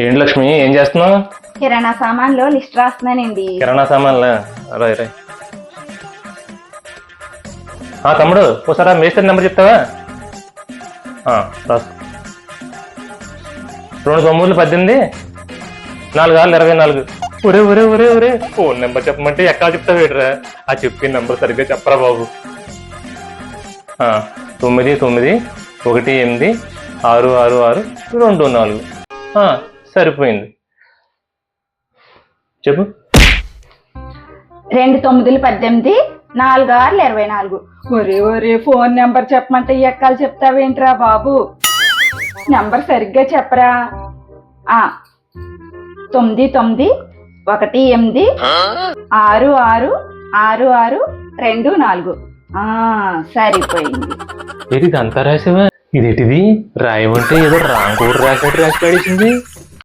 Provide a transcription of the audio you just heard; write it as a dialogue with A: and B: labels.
A: ఏంటి లక్ష్మి ఏం చేస్తున్నావు?
B: కిరాణా సామాన్లో లిస్ట్ రాస్తున్నానండి.
A: కిరాణా సామాన్లా? రాయ్ రాయ్. ఆ, తమ్ముడు ఒకసారి మేస్త్రి నెంబర్ చెప్తావా? ఆ, రాసు రెండు తొమ్మిది పద్దెనిమిది నాలుగు ఆరు ఇరవై నాలుగు. ఒరే ఒరే ఒరే ఒరే. ఫోన్ నెంబర్ చెప్పమంటే ఎక్కడ చెప్తావు ఏంట్రా ఆ చెప్పిన నెంబర్ సరిగ్గా చెప్పరా బాబు. ఆ, తొమ్మిది తొమ్మిది ఒకటి ఎనిమిది ఆరు ఆరు ఆరు రెండు నాలుగు. సరిపోయింది. చెప్పు.
B: రెండు తొమ్మిదిలు పద్దెనిమిది నాలుగు ఆరులు ఇరవై నాలుగు. ఒరే ఒరే ఫోన్ నెంబర్ చెప్పమంటే ఎక్కాలు చెప్తావేంట్రా బాబు? నెంబర్ సరిగ్గా చెప్పరా? ఆ తొమ్మిది తొమ్మిది ఒకటి ఎనిమిది ఆరు ఆరు ఆరు ఆరు రెండు నాలుగు. సరిపోయింది.
A: ఇది అంతా రాసావా? ఇదేంటిది? రాయమంటే ఏదో రాంగ్ కూడా రాసినట్టు రాసి పడేసింది.